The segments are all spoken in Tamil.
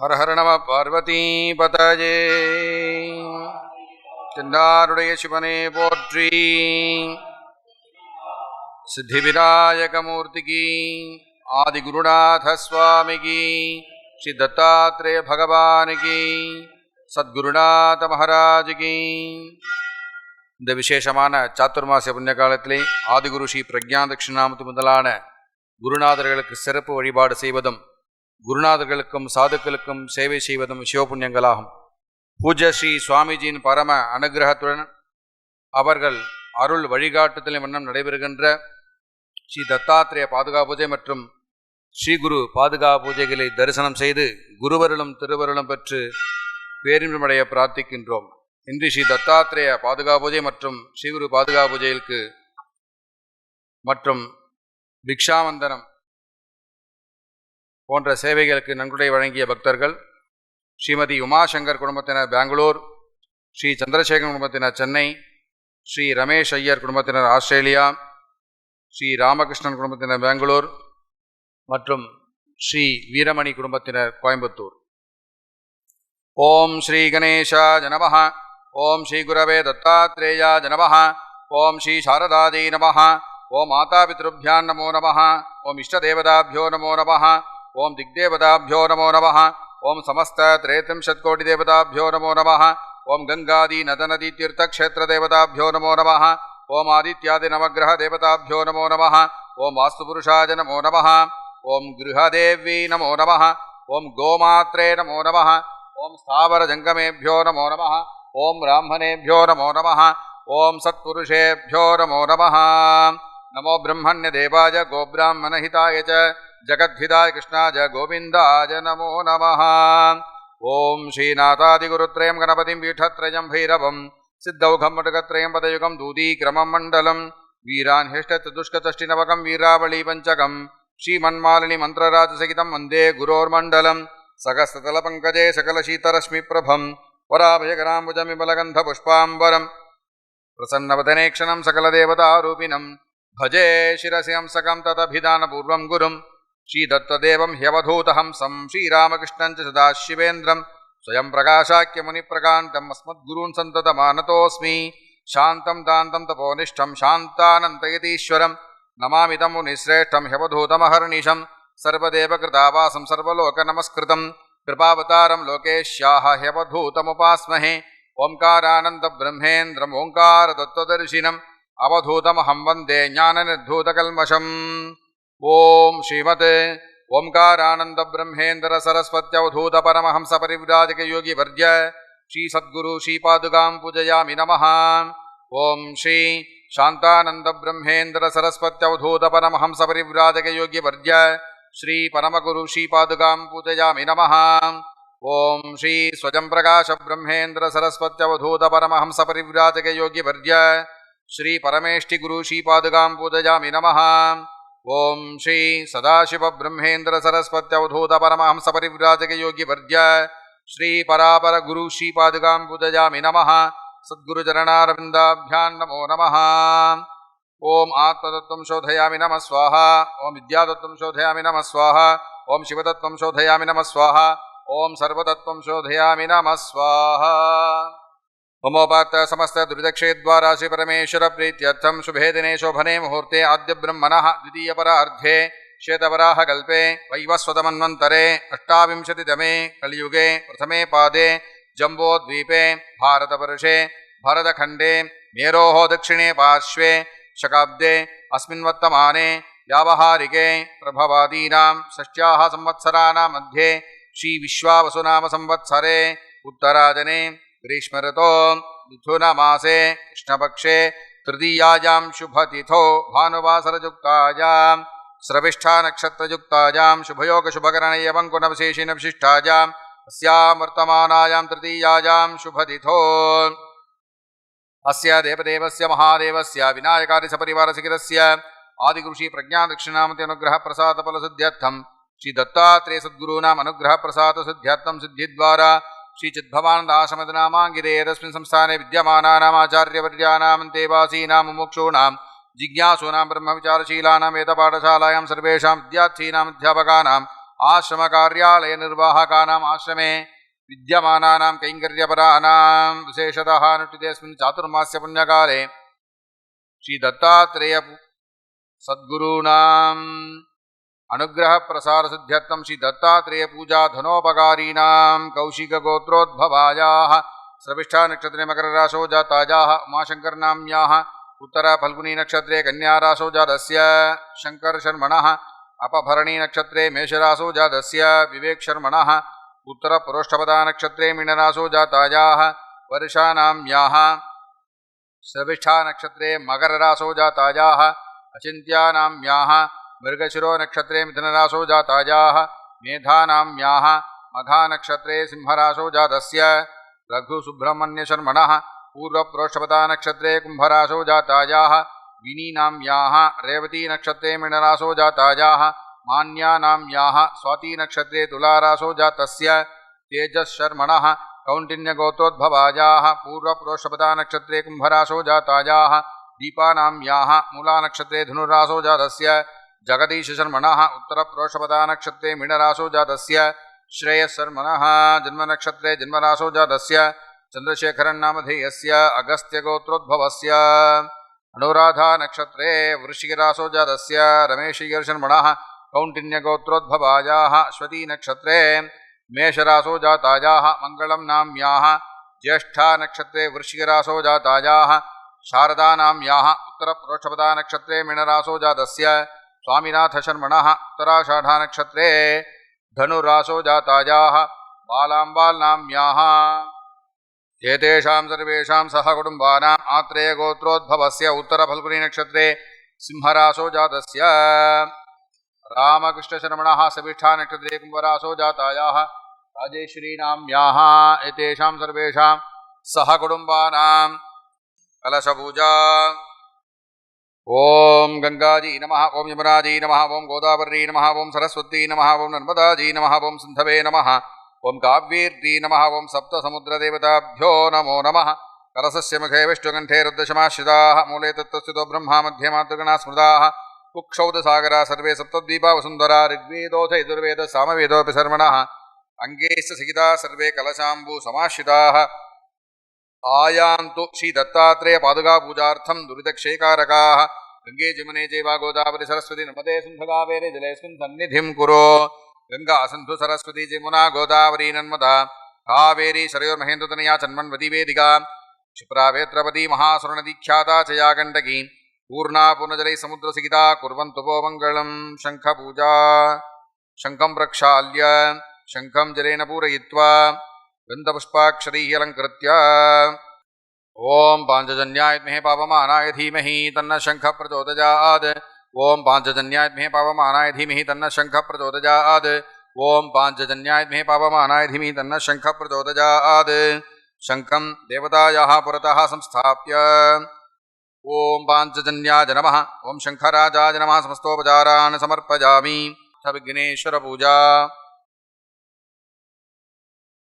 ஹர ஹர நம பார்வதி பதஜே தென்னாருடைய சிவனே போற்றி சித்திவிநாயகமூர்த்திக்கு ஆதிகுருநாத சுவாமிக்கு ஸ்ரீ தத்தாத்ரேய பகவானுக்கு சத்குருநாத மகாராஜுகி இந்த விசேஷமான சாத்துர்மாசிய புண்ணிய காலத்திலே ஆதிகுரு ஸ்ரீ பிரக்ஞா தட்சிணாமத்து முதலான குருநாதர்களுக்கு சிறப்பு வழிபாடு செய்வதும் குருநாதர்களுக்கும் சாதுக்களுக்கும் சேவை செய்வதும் சிவபுண்ணியங்களாகும். பூஜ்ய ஸ்ரீ சுவாமிஜியின் பரம அனுகிரகத்துடன் அவர்கள் அருள் வழிகாட்டுதலின் வண்ணம் நடைபெறுகின்ற ஸ்ரீ தத்தாத்திரேய பாதுகா பூஜை மற்றும் ஸ்ரீ குரு பாதுகா பூஜைகளை தரிசனம் செய்து குருவருளும் திருவருளும் பெற்று பேரின்பமடைய பிரார்த்திக்கின்றோம். இன்று ஸ்ரீ தத்தாத்திரேய பாதுகா பூஜை மற்றும் ஸ்ரீகுரு பாதுகா பூஜைகளுக்கு மற்றும் பிக்ஷாவந்தனம் போன்ற சேவைகளுக்கு நன்கொடை வழங்கிய பக்தர்கள் ஸ்ரீமதி உமாசங்கர் குடும்பத்தினர் பெங்களூர் ஸ்ரீ சந்திரசேகர் குடும்பத்தினர் சென்னை ஸ்ரீ ரமேஷ் ஐயர் குடும்பத்தினர் ஆஸ்திரேலியா ஸ்ரீ ராமகிருஷ்ணன் குடும்பத்தினர் பெங்களூர் மற்றும் ஸ்ரீ வீரமணி குடும்பத்தினர் கோயம்புத்தூர். ஓம் ஸ்ரீ கணேஷா ஜனமஹ ஓம் ஸ்ரீ குரவே தத்தாத்ரேயா ஜனமஹ ஓம் ஸ்ரீ சாரதாதே நமஹ. ஓம் மாதாபித்ருபியான் நமோ நமஹ. ஓம் இஷ்டதேவதாபியோ நமோ நமஹ. ஓம் திக்தேவதாபியோ நமோ நமஹ. ஓம் समस्तत्रेत्रिंशत्कोटिदेवताभ्यो नमो नमः ॐ गङ्गादीनदनदीतीर्थक्षेत्रदेवताभ्यो नमो नमः ओम आदित्यादि नवग्रह देवताभ्यो नमो नमः, ओम वास्तुपुरुषाय नमो नमः, ओम गृहदेवी नमो नमः, ओम गोमात्रे नमो नमः, ओम स्थावरजङ्गमेभ्यो नमो नमः, ओम ब्राह्मणेभ्यो नमो नमः, ओम सत्पुरुषेभ्यो नमो नमः। नमो ब्रह्मण्यदेवाय, गोब्राह्मणहिताय च जगद्धिदाय कृष्णाय, गोविन्दाय नमो नमः। ओं श्रीनाथादिगुरुत्रयं, गणपतिं पीठत्रयं भैरवम् सिद्धौघं मटकत्रयं पदयुगं दूतीक्रमं मण्डलं वीरान् ह्यष्टचतुष्कतष्टिनवकं वीरावळी पञ्चकं श्रीमन्मालिनि मन्त्रराजसहितं वन्दे गुरोर्मण्डलं सकस्ततलपङ्कजे सकलशीतरश्मिप्रभं वराभयकराम्बुजमिबलगन्धपुष्पाम्बरम् प्रसन्नवदनेक्षणं सकलदेवतारूपिणं भजे शिरसि हंसकं तदभिधानपूर्वं गुरुं श्रीदत्तदेवं ह्यवधूतहंसं श्रीरामकृष्णं च सदाशिवेन्द्रं स्वयं प्रकाशाख्य मुनि प्रकाशाख्यमुनिप्रकान्तम् अस्मद्गुरून् सन्ततमानतोऽस्मि। शान्तं दान्तं तपोनिष्ठं शान्तानन्तयतीश्वरं। नमामि तं मुनिश्रेष्ठं ह्यवधूतमहर्निशं। सर्वदेवकृतावासं सर्वलोकनमस्कृतं। कृपावतारं लोकेश्याः ह्यवधूतमुपास्महे। ओङ्कारानन्दब्रह्मेन्द्रम् ओङ्कारतत्त्वदर्शिनम् अवधूतमहं वंदे ज्ञाननिर्धूतकल्मषम्। ॐ श्रीमते ओंकार आनंद ब्रह्मेन्द्र सरस्वत्यवधूत परमहंस परिव्राजक योगी वर्य श्री सद्गुरु श्री पादुकां पूजयामि नमः। ओम श्री शांतानंद ब्रह्मेन्द्र सरस्वत्यवधूत परमहंस परिव्राजक योगी वर्य श्री परमगुरु श्री पादुकां पूजयामि नमः। ओम श्री स्वजं प्रकाश ब्रह्मेन्द्र सरस्वत्यवधूत परमहंस परिव्राजक योगी वर्य श्री परमेष्टि गुरु श्री पादुकां नमः। ॐ श्री सदाशिव ब्रह्मेन्द्र सरस्वत्यवधूत परमहंस परिव्राजक योगी श्री परापर गुरु श्रीपादुकां पूजयामि नमः सद्गुरुचरणारविन्दाभ्यां नमो नमः। ॐ आत्मतत्त्वं शोधयामि नमः स्वाहा। ॐ विद्यातत्त्वं शोधयामि नमः स्वाहा। ॐ शिवतत्त्वं शोधयामि नमः स्वाहा। ॐ सर्वतत्त्वं शोधयामि नमः स्वाहा। होमोपात समस्त दुर्दक्षे द्वारा श्री परमेश्वर प्रीत्यर्थम शुभे दिने शोभने मुहूर्ते आद्य ब्रह्मण द्वितीय परार्धे श्वेतवराह कल्पे वैवस्वतमन्वंतरे अष्टाविंशति तमे कलियुगे प्रथमे पादे जम्बोद्वीपे भारतवर्षे भरतखंडे मेरोः दक्षिणे पार्श्वे, शकाब्दे, अस्मिन्वर्तमाने, व्यावहारिके, प्रभवादीनां, षष्ट्याः संवत्सराणां मध्ये, श्रीविश्वावसुनामसंवत्सरे, उत्तराजने ग्रीष्मरतो मिथुनमासे, कृष्णपक्षे, तृतीयायां शुभतिथौ, भानुवासरयुक्तायां, स्रविष्ठानक्षत्रयुक्तायां शुभयोगशुभकरणेयवङ्कुनवशेषिनविशिष्टायां अस्यामर्तमानायां तृतीयायां शुभतिथो। अस्य देवदेवस्य, महादेवस्य विनायकादिसपरिवारशिखिरस्य आदिगुरुषी प्रज्ञादक्षिणामत्यनुग्रहप्रसादफलसिद्ध्यर्थं श्रीदत्तात्रेयसद्गुरूणाम् अनुग्रहप्रसादसिद्ध्यर्थं सिद्धिद्वारा श्रीचिद्भवानन्दाशमदनामाङ्गिरे तस्मिन् संस्थाने विद्यमानानामाचार्यवर्यानां देवासीनां मुमुक्षूणां जिज्ञासूनां ब्रह्मविचारशीलानां वेदपाठशालायां सर्वेषां विद्यार्थीनाम् अध्यापकानाम् आश्रमकार्यालयनिर्वाहकानाम् आश्रमे विद्यमानानां कैङ्कर्यपराणां विशेषतः अनुष्ठितेऽस्मिन् चातुर्मास्यपुण्यकाले श्रीदत्तात्रेय सद्गुरूणाम् अनुग्रह प्रसार सिद्ध्यर्थम श्री दत्तात्रेय पूजा धनोपकारीना कौशिक गोत्रोद्भवाया श्रविष्ठा नक्षत्रे मकर राशो जाताजा उमाशंकर नाम्या उत्तरा फल्गुनी नक्षत्रे कन्या राशो जातस्य शंकर शर्मण अपभरणी नक्षत्रे मेषराशो जातस्य विवेक शर्मण उत्तर पुरोष्ठपदा नक्षत्रे मीनराशो जाताजा वर्षा नाम्याः श्रविष्ठा नक्षत्रे मकरराशो जातायाः अचिंत्या नाम्या मृगशिरो नक्षत्रे मिथुनरासो जातायाः मेधानाम्याः मघानक्षत्रे सिंहरासो जातस्य, रघुसुब्रह्मण्यशर्मणः पूर्वप्रोष्ठपदा नक्षत्रे जातायाः विनीनाम्याः रेवतीनक्षत्रे मीनरासो जातायाः मान्यानाम्याः स्वातीनक्षत्रे तुलारासो जातस्य, तेजःशर्मणः कौण्डिन्यगोत्रोद्भवायाः पूर्वप्रोष्ठपदा नक्षत्रे कुम्भरासो जातायाः दीपानाम्याः मूलानक्षत्रे धनुरासो जातस्य जगदीशर्मण उत्तरपुरोषपदा नक्षत्रे मीनरासो जात श्रेयशर्मण जन्मनक्षत्रे जन्मरासो जात चंद्रशेखरन्नामधेय अगस्त्यगोत्रोद्भव अनुराधा नक्षत्रे वृषिरासो जात रमेशीयशर्मण कौंडिन्यगोत्रोद्भवाया श्वतीनक्षत्रे मेषरासो जाताया मंगल नाम्या ज्येष्ठा नक्षत्रे वृषिरासो जाताया शारदा नाम्या उत्तर प्रोक्षपदा नक्षत्रे मीनरासो जात स्वामिनाथशर्मणः उत्तराषाढा नक्षत्रे धनुरासो जातायाः बालाम्बाल्नाम्याः एतेषां सर्वेषां सह कुटुम्बानाम् आत्रेयगोत्रोद्भवस्य उत्तरफल्गुनीनक्षत्रे सिंहरासो जातस्य। रामकृष्णशर्मणः सविष्ठानक्षत्रे कुम्भरासो जातायाः राजेश्वरीनाम्याः एतेषां सर्वेषां सह कुटुम्बानां कलशपूजा। ॐ गंगाजी नम ॐ यमुनाजी नमः ॐ गोदावरी नमः ॐ सरस्वती नम ॐ नर्मदाजी नमः ॐ सिंधवे नम ॐ काव्यीर्ती नमः ॐ सप्तसमुद्रदेवताभ्यो नमो नम। कलसस्य मुखे विष्णुकण्ठे रुद्रशमाश्रिताः, मूले तत्त्वस्थितो ब्रह्मा, मध्ये मातृगणा स्मृताः। कुक्षौदसागरा सर्वे सप्तद्वीपा, वसुन्धरा ऋग्वेदोऽथ यजुर्वेद सामवेदोऽपि अङ्गैश्च सहिता सर्वे कलशाम्बू समाश्रिताः आयान्तु श्रीदत्तात्रेयपादुकापूजार्थं दुरितक्षयकारकाः गङ्गे जमुने चैव गोदावरि सरस्वती नर्मदे सिन्धुकावेरे जलेऽस्मिन् सन्निधिं कुरु गङ्गा सन्धु सरस्वती जमुना गोदावरी नर्मदा कावेरी शरयोर्महेन्द्रतनया चन्मन्वती वेदिका क्षिप्रावेत्रपदी महासुरनदीख्याता च या गण्डकी पूर्णा पूर्णजलैः समुद्रसिगिता कुर्वन्तु वो मङ्गलं शङ्खपूजा शङ्खं प्रक्षाल्य शङ्खं जलेन पूरयित्वा गन्धपुष्पाक्षरैः अलङ्कृत्य ॐ पाञ्चजन्याय विद्महे पावमानाय धीमहि तन्नः शङ्खः प्रचोदयात् ॐ पाञ्चजन्याय विद्महे पावमानाय धीमहि तन्नः शङ्खः प्रचोदयात् ॐ पाञ्चजन्याय विद्महे पावमानाय धीमहि तन्नः शङ्खः प्रचोदयात् शङ्खं देवतायाः संस्थाप्य। ॐ पाञ्चजन्याय नमः। ॐ शङ्खराजाय नमः। समस्तोपचारान् समर्पयामि। अथ विघ्नेश्वरपूजा।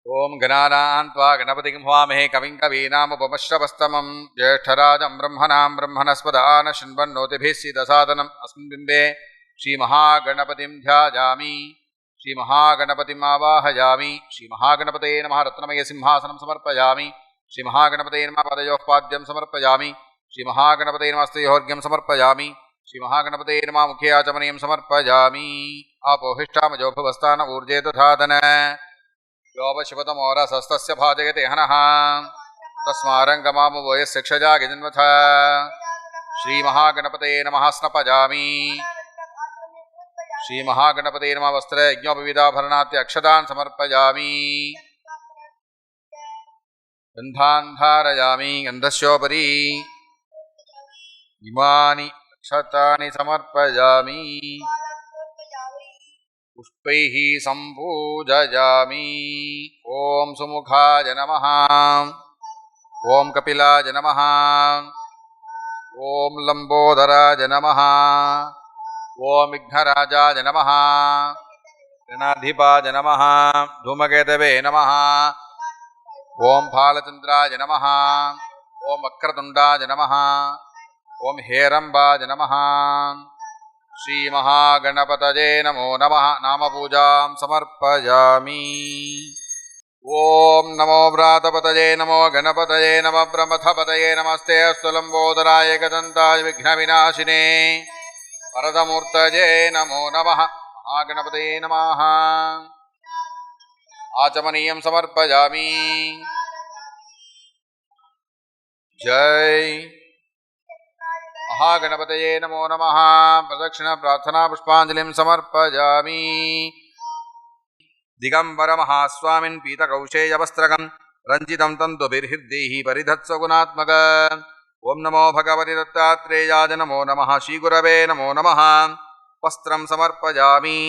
ॐ गणानान् त्वा गणपतिं हवामहे कविं कवीनामुपमश्रवस्तमं ज्येष्ठराजं ब्रह्मणां ब्रह्मणस्पदान शृण्वन्नोतिभिः सीदसादनम् अस्मिन् बिम्बे श्रीमहागणपतिं ध्यायामि, श्रीमहागणपतिम् आवाहयामि, श्रीमहागणपतये नमः रत्नमयसिंहासनं समर्पयामि, श्रीमहागणपतये नमः पदयोः पाद्यं समर्पयामि, श्रीमहागणपतये नमस्तयोर्घ्यं समर्पयामि, श्रीमहागणपतये नमः मुखे आचमनीयं समर्पयामि। आपोहिष्ठामजो भुवस्तान ऊर्जे तथादन योपशिवतमोरसस्तस्य भाजयते हनः। तस्मारङ्गमामु वयस्य क्षजागिजन्वथ। श्रीमहागणपतये नमः स्नपजामि। श्रीमहागणपतये नमः वस्त्र यज्ञोपविदाभरणात्य अक्षतान् समर्पयामि। गन्धान् धारयामि गन्धस्योपरि। इमानि पुष्पैः सम्पूजयामि। ॐ सुमुखाय नमः। ॐ कपिलाय नमः। ॐ लम्बोदराय नमः। ॐ विघ्नराजाय नमः। गणाधिपाय नमः। धूमकेतवे नमः। ॐ फालचन्द्राय नमः। ॐ वक्रतुण्डाय नमः। ॐ हेरम्बाय नमः। श्रीमहागणपतये नमो नमः नामपूजां समर्पयामि ॐ नमो व्रातपतये नमो गणपतये नमः ब्रह्मथपतये नमस्ते अस्तु लम्बोदराय गदन्ताय विघ्नविनाशिने वरदमूर्तये नमो नमः महागणपतये नमः आचमनीयं समर्पयामि जय மகாகணபதயே நமோ நம பிரதட்சிண பிரார்த்தனா புஷ்பாஞ்சலிம் சமர்ப்பஜாமி திகம்பர மகாஸ்வாமின் பீதகௌஷேயவஸ்திரகம் ரஞ்சிதம் தந்துபிர்ஹிர்தேஹி பரிதத்ஸ்வகுணாத்மக. ஓம் நமோ பகவதி தத்தாத்ரேயாஜ நமோ நம ஸ்ரீகுரவே நமோ நம வஸ்திரம் சமர்ப்பஜாமி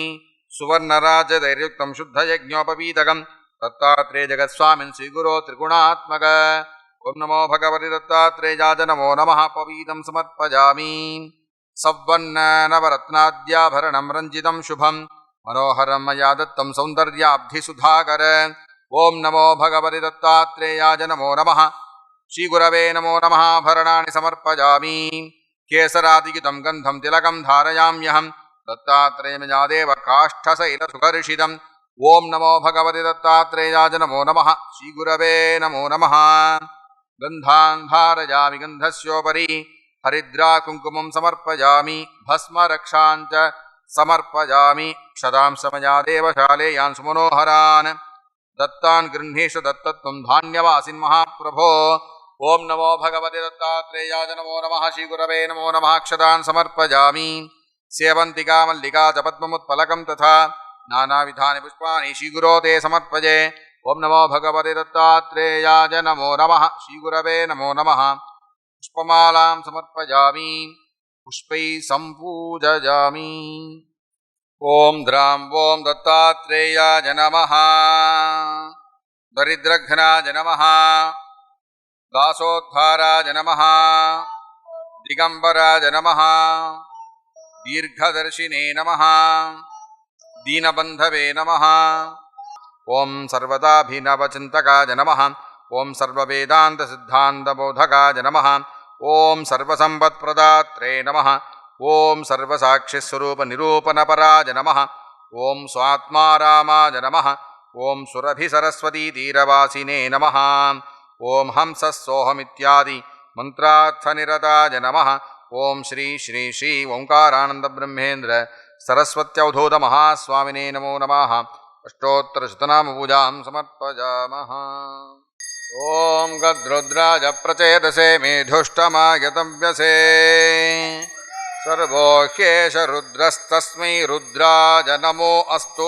சுவர்ணராஜதைர்யுக்தம் சுத்தயஜோபவீதகம் தத்தாத்ரே ஜெகத்ஸ்வாமின் ஸ்ரீகுரோ திரிகுணாத்மக. ॐ नमो भगवति दत्तात्रेयाय नमो नमः। पवीतं समर्पयामि। सव्वन्नवरत्नाद्याभरणं रञ्जितं शुभं। मनोहरं मया दत्तं सौन्दर्याब्धिसुधाकर। ॐ नमो भगवति दत्तात्रेयाय नमो नमः। श्रीगुरवे नमो नमः। भरणानि समर्पयामि। केसरादियुतं गन्धं तिलकं धारयाम्यहं। दत्तात्रेयमयादेव काष्ठशैलसुकर्षितम् ॐ नमो भगवति दत्तात्रेयाय नमो नमः। श्रीगुरवे नमो नमः। गन्धान् धारयामि गन्धस्योपरि हरिद्रा कुङ्कुमं समर्पयामि भस्मरक्षाञ्च समर्पयामि क्षदांशमयादेव शालेयान् सुमनोहरान् दत्तान् गृह्णीषु दत्तत्वं धान्यवासिन् महाप्रभो ॐ नमो भगवते दत्तात्रेयाय नमो नमः श्रीगुरवे नमो नमः क्षदान् समर्पयामि सेवन्तिका मल्लिका च पद्ममुत्पलकं तथा नानाविधानि पुष्पाणि श्रीगुरो ते समर्पये ॐ नमो भगवते दत्तात्रेयाय नमो नमः श्रीगुरवे नमो नमः पुष्पमालां समर्पयामि पुष्पैः सम्पूजयामि ॐ द्रां ॐ दत्तात्रेयाय नमः दरिद्रघ्नाय नमः दासोद्धाराय नमः दिगम्बराय नमः दीर्घदर्शिने नमः दीनबन्धवे नमः ஓம் சர்வதாபினவச்சிந்தகாஜ நம ஓம் சர்வவேதாந்த சித்தாந்தபோதகாஜ நம ஓம் சர்வசம்பத்பிரதாத்ரே நம ஓம் சர்வசாட்சிஸ்வரூப நிரூபணபராஜ நம ஓம் சுவாத்மாராமாஜ நம ஓம் சுரபிசரஸ்வதி தீரவாசினே நம ஓம் ஹம்சோஹமித்யாதி மந்திரார்த்தநிரதாஜ நம ஓம் ஸ்ரீ ஸ்ரீ ஸ்ரீ ஓங்காரானந்த பிரம்மேந்திர நமோ நமாக अष्टोत्तरशतनामपूजां समर्पयामः। ॐ गद्रुद्राज प्रचेदसे मेधुष्टमागतव्यसे। सर्वो ह्येष रुद्रस्तस्मै रुद्राज नमो अस्तु।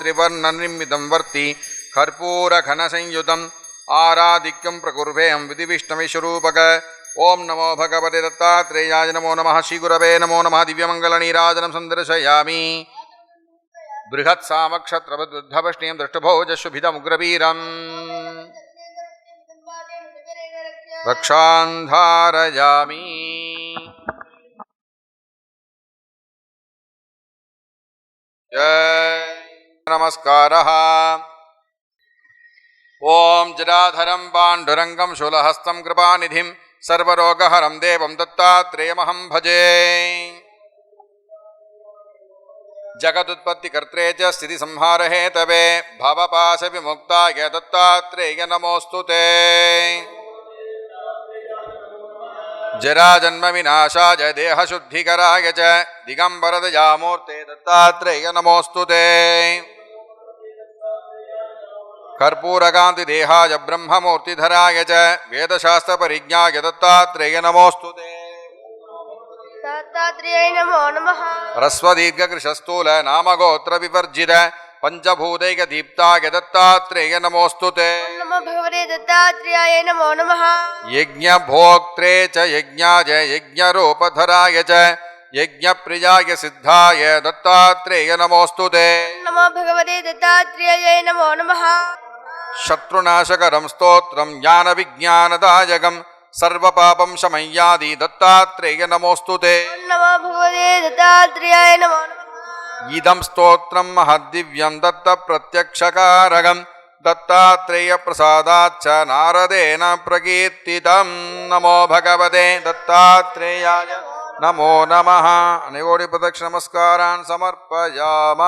त्रिवर्णनिर्मितं वर्ति कर्पूरघनसंयुतम् आराधिक्यं प्रकुर्वेयं विधिविष्णविश्वरूपक ॐ नमो भगवते दत्तात्रेयाय नमो नमः। श्रीगुरवे नमो नमः। दिव्यमङ्गलनीराजनं सन्दर्शयामि बृहत्सामक्षत्रवद्बुद्धवष्णीं दृष्टभोजशुभिदमुग्रवीरम्। रक्षान् धारयामि जय। नमस्कारः। ॐ जराधरं पाण्डुरङ्गं शूलहस्तं कृपानिधिं सर्वरोगहरं देवं दत्तात्रेयमहं भजे। जगदुत्पत्ति कर्त्रे च स्थिति संहार हेतवे भवपाश विमुक्ता य दत्तात्रेय नमोस्तु ते। जरा जन्म विनाशा विनाशाय देह शुद्धिकराय च दिगंबर दिगम्बरदयामूर्ते दत्तात्रेय नमोस्तु ते। कर्पूरकान्तिदेहाय ब्रह्ममूर्तिधराय च वेदशास्त्रपरिज्ञाय दत्तात्रेय नमोस्तु ते। दत्तात्रेयाय नमो नमः ह्रस्वदीर्घकृशस्थूल नामगोत्रविवर्जित पञ्चभूतैकदीप्ताय दत्तात्रेय नमोऽस्तु ते नमो भगवते दत्तात्रेयाय नमो नमः यज्ञभोक्त्रे च यज्ञाय यज्ञरूपधराय च यज्ञप्रियाय सिद्धाय दत्तात्रेय नमोऽस्तु ते नमो भगवते दत्तात्रेयाय नमो नमः शत्रुनाशकरं स्तोत्रं ज्ञानविज्ञानदायकं സർവപാപം ശമയ്യാതി ദത്താത്രേയ നമോസ്തുതേ ഇതം സ്തോത്രം മഹദ്ദിവ്യം ദത്ത പ്രത്യക്ഷകാരകം ദത്താത്രേയ പ്രസാദാച്ച നാരദേന പ്രകീർത്തിതം നമോ ഭഗവതേ ദത്താത്രേയായ നമോ നമ അനയോടി പ്രദക്ഷ നമസ്കാരാൻ സമർപ്പയാമ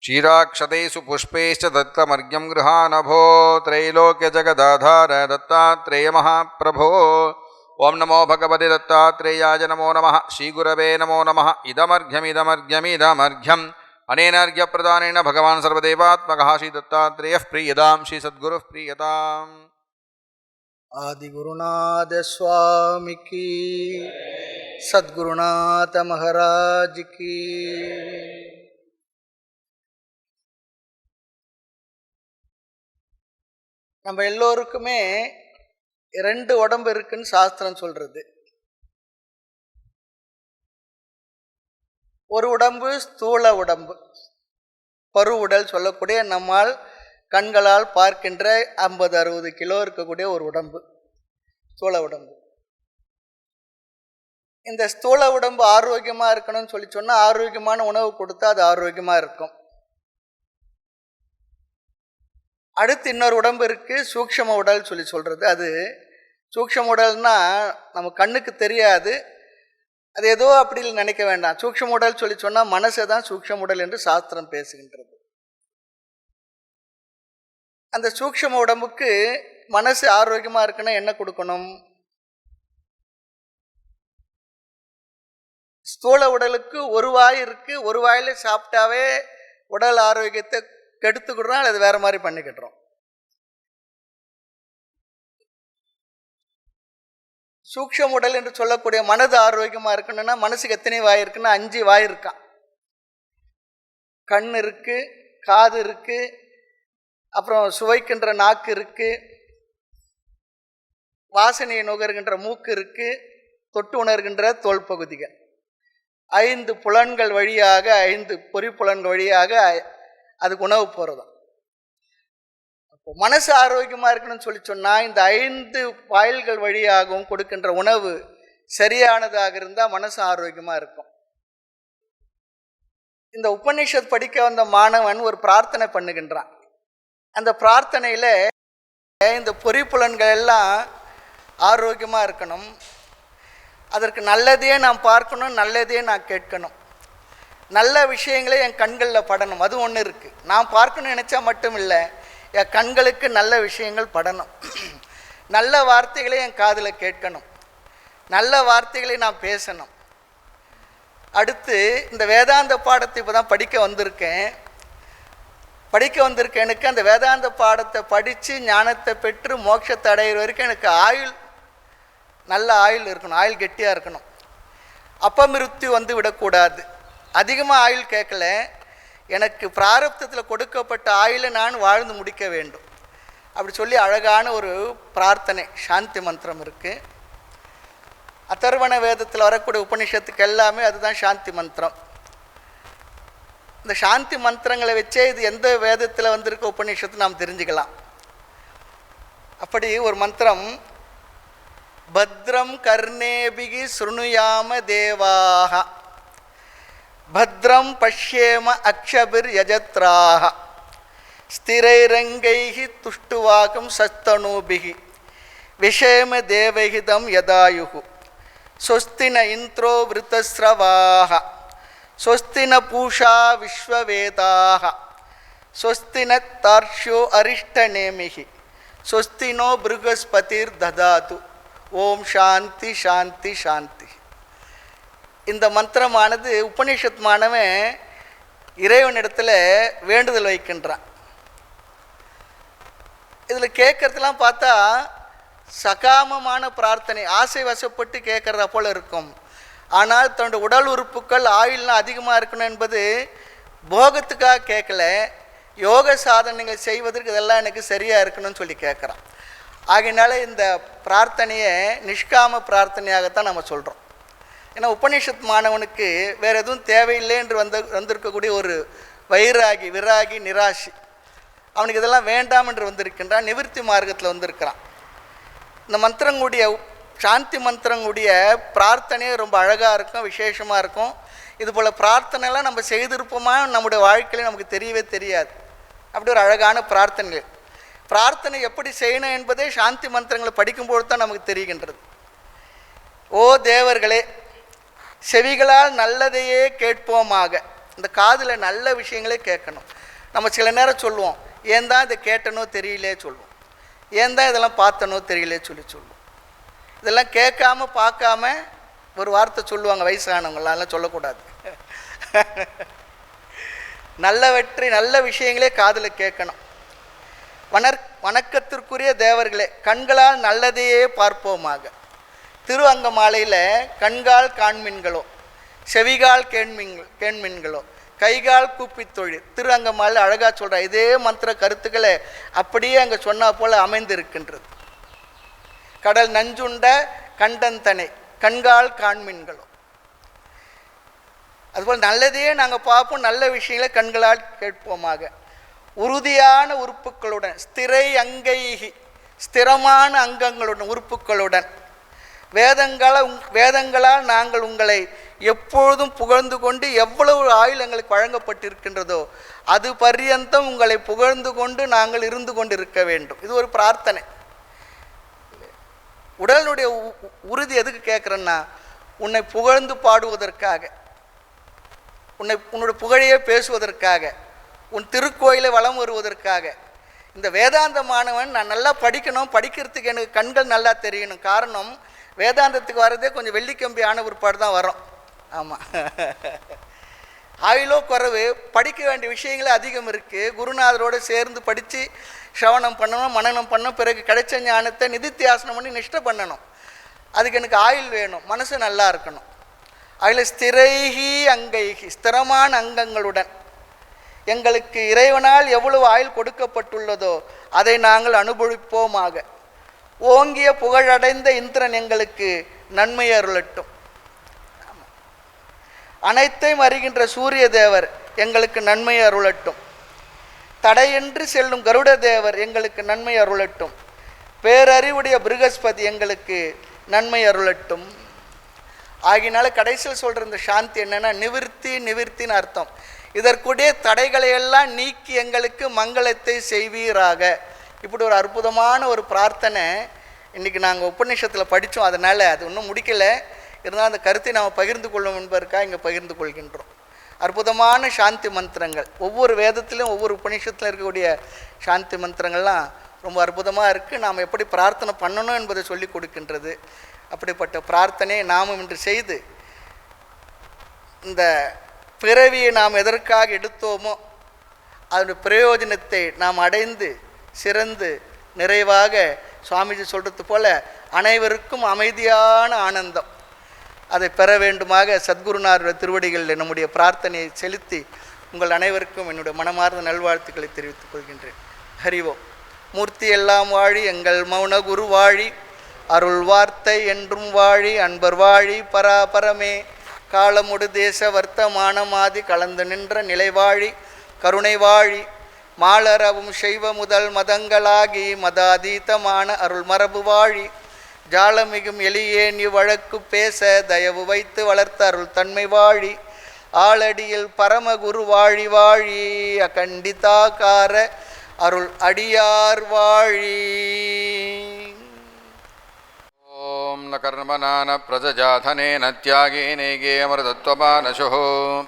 क्षीराक्षतेषु पुष्पैश्च दत्तमर्घ्यं गृहानभो त्रैलोक्यजगदाधार दत्तात्रेयमहाप्रभो। ॐ नमो भगवते दत्तात्रेयाय नमो नमः। श्रीगुरवे नमो नमः। इदमर्घ्यमिदमर्घ्यमिदमर्घ्यम्। अनेनार्घ्यप्रदानेन भगवान् सर्वदेवात्मकः। श्रीदत्तात्रेयः प्रीयतां। श्रीसद्गुरुः प्रीयताम्। आदिगुरुनाथ स्वामी की। महाराज की। நம்ம எல்லோருக்குமே ரெண்டு உடம்பு இருக்குன்னு சாஸ்திரம் சொல்கிறது ஒரு உடம்பு ஸ்தூல உடம்பு. பரு உடல் சொல்லக்கூடிய நம்மால் கண்களால் பார்க்கின்ற ஐம்பது அறுபது கிலோ இருக்கக்கூடிய ஒரு உடம்பு ஸ்தூல உடம்பு. இந்த ஸ்தூல உடம்பு ஆரோக்கியமாக இருக்கணும்னு சொல்லி சொன்னால் ஆரோக்கியமான உணவு கொடுத்தா அது ஆரோக்கியமாக இருக்கும். அடுத்து இன்னொரு உடம்பு இருக்குது சூக்ஷம உடல் சொல்லி சொல்கிறது அது சூக்ஷம உடல்னால் நம்ம கண்ணுக்கு தெரியாது. அது ஏதோ அப்படி நினைக்க வேண்டாம். சூக்ஷம உடல் சொல்லி சொன்னால் மனசை தான் சூக்ஷ்ம உடல் என்று சாஸ்திரம் பேசுகின்றது. அந்த சூக்ஷம உடம்புக்கு மனசு ஆரோக்கியமாக இருக்குன்னா என்ன கொடுக்கணும்? ஸ்தூல உடலுக்கு ஒரு வாய் இருக்குது ஒரு வாயில் சாப்பிட்டாவே உடல் ஆரோக்கியத்தை கெடுத்துக்கிடுறோம் அல்லது வேறு மாதிரி பண்ணிக்கிட்டுறோம் சூக்ஷம் உடல் என்று சொல்லக்கூடிய மனது ஆரோக்கியமாக இருக்கணும்னா மனசுக்கு எத்தனை வாய் இருக்குன்னா அஞ்சு வாய் இருக்கான் கண் இருக்குது காது இருக்குது அப்புறம் சுவைக்கின்ற நாக்கு இருக்குது வாசனையை நுகர்கின்ற மூக்கு இருக்குது தொட்டு உணர்கின்ற தோல் பகுதிகள். ஐந்து புலன்கள் வழியாக ஐந்து பொறிப்புலன்கள் வழியாக அதுக்கு உணவு போகிறதும் அப்போ மனசு ஆரோக்கியமாக இருக்கணும்னு சொல்லி சொன்னால் இந்த ஐந்து வாயில்கள் வழியாகவும் கொடுக்கின்ற உணவு சரியானதாக இருந்தால் மனசு ஆரோக்கியமாக இருக்கும். இந்த உபநிஷத் படிக்க வந்த மாணவன் ஒரு பிரார்த்தனை பண்ணுகின்றான். அந்த பிரார்த்தனையில் இந்த பொறிப்புலன்கள் எல்லாம் ஆரோக்கியமாக இருக்கணும். அதற்கு நல்லதையே நான் பார்க்கணும் நல்லதையே நான் கேட்கணும். நல்ல விஷயங்களே என் கண்களில் படணும். அது ஒன்று இருக்குது நான் பார்க்கணும்னு நினச்சா மட்டும் இல்லை என் கண்களுக்கு நல்ல விஷயங்கள் படணும். நல்ல வார்த்தைகளை என் காதில் கேட்கணும். நல்ல வார்த்தைகளை நான் பேசணும். அடுத்து இந்த வேதாந்த பாடத்தை இப்போ தான் படிக்க வந்திருக்கேன். படிக்க வந்திருக்க எனக்கு அந்த வேதாந்த பாடத்தை படித்து ஞானத்தை பெற்று மோட்சத்தை அடைகிற வரைக்கும் எனக்கு ஆயுள் நல்ல ஆயுள் இருக்கணும். ஆயுள் கெட்டியாக இருக்கணும். அப்பமிருத்தி வந்து விடக்கூடாது. அதிகமாக ஆயுள் கேட்கல. எனக்கு பிராரப்தத்தில் கொடுக்கப்பட்ட ஆயுளை நான் வாழ்ந்து முடிக்க வேண்டும். அப்படி சொல்லி அழகான ஒரு பிரார்த்தனை சாந்தி மந்திரம் இருக்குது அதர்வண வேதத்தில் வரக்கூடிய உபநிஷத்துக்கு எல்லாமே அதுதான் சாந்தி மந்திரம். இந்த சாந்தி மந்திரங்களை வச்சே இது எந்த வேதத்தில் வந்திருக்க உபநிஷத்து நாம் தெரிஞ்சுக்கலாம். அப்படி ஒரு மந்திரம் பத்ரம் கர்ணேபிகி சுருணுயாம தேவாகா பத்ரம் பஷ்யேம அக்ஷபிர் யஜத்ராக ஸ்திரைரங்கைகி துஷ்டுவாக்கம் சஸ்தனூபிகி விஷேம தேவகிதம் யதாயுகு. ஸ்வஸ்தின இந்திரோ விருத்தஸ்ரவாக ஸ்வஸ்தின பூஷா விஸ்வவேதாக ஸ்வஸ்தின தார்ஷ்யோ அரிஷ்டநேமிகி ஸ்வஸ்தினோ பிருகஸ்பதிர் ததாது. ஓம் சாந்தி சாந்தி சாந்தி. இந்த மந்திரமானது உபனிஷத் மாணவன் இறைவனிடத்தில் வேண்டுதல் வைக்கின்றான். இதில் கேட்கறதுலாம் பார்த்தா சகாமமான பிரார்த்தனை ஆசை வசப்பட்டு கேட்குறதா போல் இருக்கும். ஆனால் தன்னுடைய உடல் உறுப்புகள் ஆயுள்லாம் அதிகமாக இருக்கணும் என்பது போகத்துக்காக கேட்கல யோக சாதனைகள் செய்வதற்கு இதெல்லாம் எனக்கு சரியாக இருக்கணும்னு சொல்லி கேட்குறான் ஆகையினால இந்த பிரார்த்தனையை நிஷ்காம பிரார்த்தனையாகத்தான் நம்ம சொல்கிறோம் ஏன்னா உபனிஷத் மாணவனுக்கு வேறு எதுவும் தேவையில்லை என்று வந்த வந்திருக்கக்கூடிய ஒரு வைராகி விராகி நிராசி அவனுக்கு இதெல்லாம் வேண்டாம் என்று வந்திருக்கின்றான் நிவிருத்தி மார்க்கத்தில் வந்திருக்கிறான். இந்த மந்திரங்களுடைய சாந்தி மந்திரங்களுடைய பிரார்த்தனையே ரொம்ப அழகாக இருக்கும் விசேஷமாக இருக்கும். இது போல் பிரார்த்தனைலாம் நம்ம செய்திருப்போமா நம்முடைய வாழ்க்கையில் நமக்கு தெரியவே தெரியாது. அப்படி ஒரு அழகான பிரார்த்தனைகள். பிரார்த்தனை எப்படி செய்யணும் என்பதே சாந்தி மந்திரங்களை படிக்கும்போது தான் நமக்கு தெரிகின்றது. ஓ தேவர்களே செவிகளால் நல்லதையே கேட்போமாக. இந்த காதில் நல்ல விஷயங்களே கேட்கணும். நம்ம சில நேரம் சொல்லுவோம் ஏன் தான் இதை கேட்டனோ தெரியலே சொல்லுவோம். ஏன் தான் இதெல்லாம் பார்த்தனோ தெரியலே சொல்லி சொல்லுவோம். இதெல்லாம் கேட்காம பார்க்காம ஒரு வார்த்தை சொல்லுவாங்க வயசானவங்களாம் அதெல்லாம் சொல்லக்கூடாது. நல்லவற்றை நல்ல விஷயங்களே காதில் கேட்கணும். வணர் வணக்கத்திற்குரிய தேவர்களே கண்களால் நல்லதையே பார்ப்போமாக. திருவங்கமாலையில் கண்கால் காண்மின்களோ செவிகால் கேண்மின் கேண்மின்களோ கைகால் கூப்பித் தொழில் திரு அழகாக சொல்கிற இதே மந்திர கருத்துக்களை அப்படியே அங்கே சொன்னா போல் அமைந்திருக்கின்றது. கடல் நஞ்சுண்ட கண்டந்தனை கண்கால் காண்மின்களோ. அதுபோல் நல்லதையே நாங்கள் பார்ப்போம் நல்ல விஷயங்களை கண்களால் கேட்போமாக. உறுதியான உறுப்புகளுடன் ஸ்திரை அங்கைகி ஸ்திரமான அங்கங்களுடன் உறுப்புகளுடன் வேதங்களை வேதங்களால் நாங்கள் உங்களை எப்பொழுதும் புகழ்ந்து கொண்டு எவ்வளவு ஆயுள் எங்களுக்கு வழங்கப்பட்டிருக்கின்றதோ அது பரியந்தம் உங்களை புகழ்ந்து கொண்டு நாங்கள் இருந்து கொண்டு இருக்க வேண்டும். இது ஒரு பிரார்த்தனை. உடலுடைய உ- உ- உறுதி எதுக்கு கேட்குறேன்னா உன்னை புகழ்ந்து பாடுவதற்காக உன்னை உன்னுடைய புகழையே பேசுவதற்காக உன் திருக்கோயிலை வலம் வருவதற்காக. இந்த வேதாந்த மாணவன் நான் நல்லா படிக்கணும் படிக்கிறதுக்கு எனக்கு கண்கள் நல்லா தெரியணும். காரணம் வேதாந்தத்துக்கு வர்றதே கொஞ்சம் வெள்ளிக்கம்பி ஆன பிற்பாடு தான் வரும். ஆமாம் ஆயிலோ குறைவு படிக்க வேண்டிய விஷயங்களே அதிகம் இருக்குது குருநாதரோடு சேர்ந்து படித்து சிரவணம் பண்ணணும் மனனம் பண்ணணும் பிறகு கிடைச்ச ஞானத்தை நிதித்தியாசனம் பண்ணி நிஷ்டை பண்ணணும். அதுக்கு எனக்கு ஆயில் வேணும் மனசு நல்லா இருக்கணும். அதில் ஸ்திரைகி அங்கைகி ஸ்திரமான அங்கங்களுடன். எங்களுக்கு இறைவனால் எவ்வளவு ஆயுள் கொடுக்கப்பட்டுள்ளதோ அதை நாங்கள் அனுபவிப்போமாக. ஓங்கிய புகழடைந்த இந்திரன் எங்களுக்கு நன்மை அருளட்டும். அனைத்தையும் அறிகின்ற சூரிய தேவர் எங்களுக்கு நன்மை அருளட்டும். தடையின்றி செல்லும் கருட தேவர் எங்களுக்கு நன்மை அருளட்டும். பேரறிவுடைய பிருகஸ்பதி எங்களுக்கு நன்மை அருளட்டும். ஆகினால கடைசியில் சொல்கிற இந்த சாந்தி என்னென்னா நிவிற்த்தி நிவிற்த்தின்னு அர்த்தம். இதற்குடைய தடைகளை எல்லாம் நீக்கி எங்களுக்கு மங்களத்தை செய்வீராக. இப்படி ஒரு அற்புதமான ஒரு பிரார்த்தனை இன்றைக்கி நாங்கள் உபநிஷத்தில் படித்தோம் அதனால் அது இன்னும் முடிக்கலை. இருந்தாலும் அந்த கருத்தை நாம் பகிர்ந்து கொள்ளும் என்பதற்காக இங்கே பகிர்ந்து கொள்கின்றோம். அற்புதமான சாந்தி மந்திரங்கள். ஒவ்வொரு வேதத்திலும் ஒவ்வொரு உபநிஷத்திலும் இருக்கக்கூடிய சாந்தி மந்திரங்கள்லாம் ரொம்ப அற்புதமாக இருக்குது நாம் எப்படி பிரார்த்தனை பண்ணணும் என்பதை சொல்லி கொடுக்கின்றது. அப்படிப்பட்ட பிரார்த்தனையை நாமும் இன்று செய்து இந்த பிறவியை நாம் எதற்காக எடுத்தோமோ அதனுடைய பிரயோஜனத்தை நாம் அடைந்து சிறந்து நிறைவாக சுவாமிஜி சொல்கிறது போல அனைவருக்கும் அமைதியான ஆனந்தம். அதை பெற வேண்டுமாக சத்குருநாருடைய திருவடிகளில் நம்முடைய பிரார்த்தனையை செலுத்தி உங்கள் அனைவருக்கும் என்னுடைய மனமார்ந்த நல்வாழ்த்துக்களை தெரிவித்துக் கொள்கின்றேன். ஹரிவோம் மூர்த்தி எல்லாம் வாழி எங்கள் மௌன குரு வாழி அருள் வார்த்தை என்றும் வாழி அன்பர் வாழி பராபரமே. காலமுடு தேச வர்த்தமானமாதி கலந்து நின்ற நிலை வாழி கருணை வாழி மாலரவும் செய்வ முதல் மதங்களாகி மதாதீதமான அருள் மரபு வாழி ஜாலமிகும் எளியேன் இவ்வழக்கு பேச தயவு வைத்து வளர்த்த அருள் தன்மை வாழி ஆளடியில் பரமகுரு வாழி வாழி அகண்டிதாக்கார அருள் அடியார் வாழி. ஓம் ந கர்மனான பிரஜாதனேன தியாகேனேகே அமரதத்வமானசோ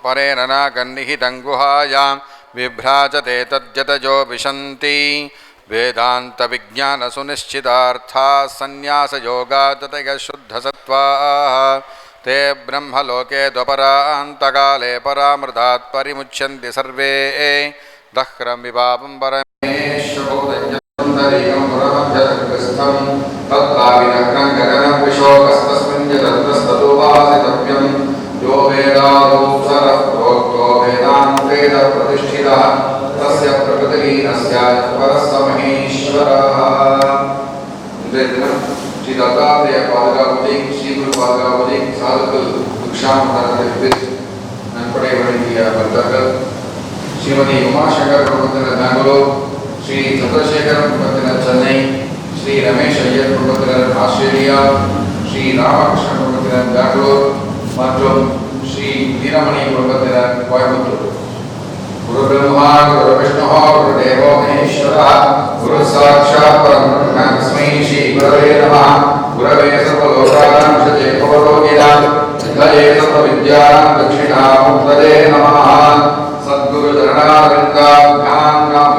பரேன நாகன்னிஹிதங்குஹாயாம் विभ्राजते तद्यतजो विशन्ति। शुद्ध सन्न्यासयोगादतयशुद्धसत्त्वाः ते ब्रह्म ब्रह्मलोके द्वपरान्तकाले परामृतात् परिमुच्यन्ति सर्वे। दह्रं विवापं परमेश्वरम् वेदान्तेन प्रतिष्ठितः तस्य प्रकृतिहीनस्य परस्य महेश्वरः இன்றைய தினம் ஸ்ரீ தத்தாத்திரேய பாதுகாவதி ஸ்ரீ குரு பாதுகாவதி சாதுக்கள் துக்ஷாமதற்கு நன்கொடை வழங்கிய பக்தர்கள் ஸ்ரீமதி உமாசங்கர் குடும்பத்தினர் பெங்களூர் ஸ்ரீ சந்திரசேகர் குடும்பத்தினர் சென்னை ஸ்ரீ ரமேஷ் ஐயர் குடும்பத்தினர் ஆஸ்திரேலியா ஸ்ரீ ராமகிருஷ்ணன் குடும்பத்தினர் பெங்களூர் மற்றும் ஸ்ரீ வீரமணி குடும்பத்தினர் கோயம்புத்தூர் गुरु ब्रह्मा गुरु विष्णु गुरु देवो महेश्वरः गुरु साक्षात् परम ब्रह्म तस्मै श्री गुरवे नमः। गुरवे सर्व लोकानां शते भवरोगिणां सर्व विद्यानां दक्षिणामुत्तरे नमः। सद्गुरु चरणारविन्दाभ्यां नमः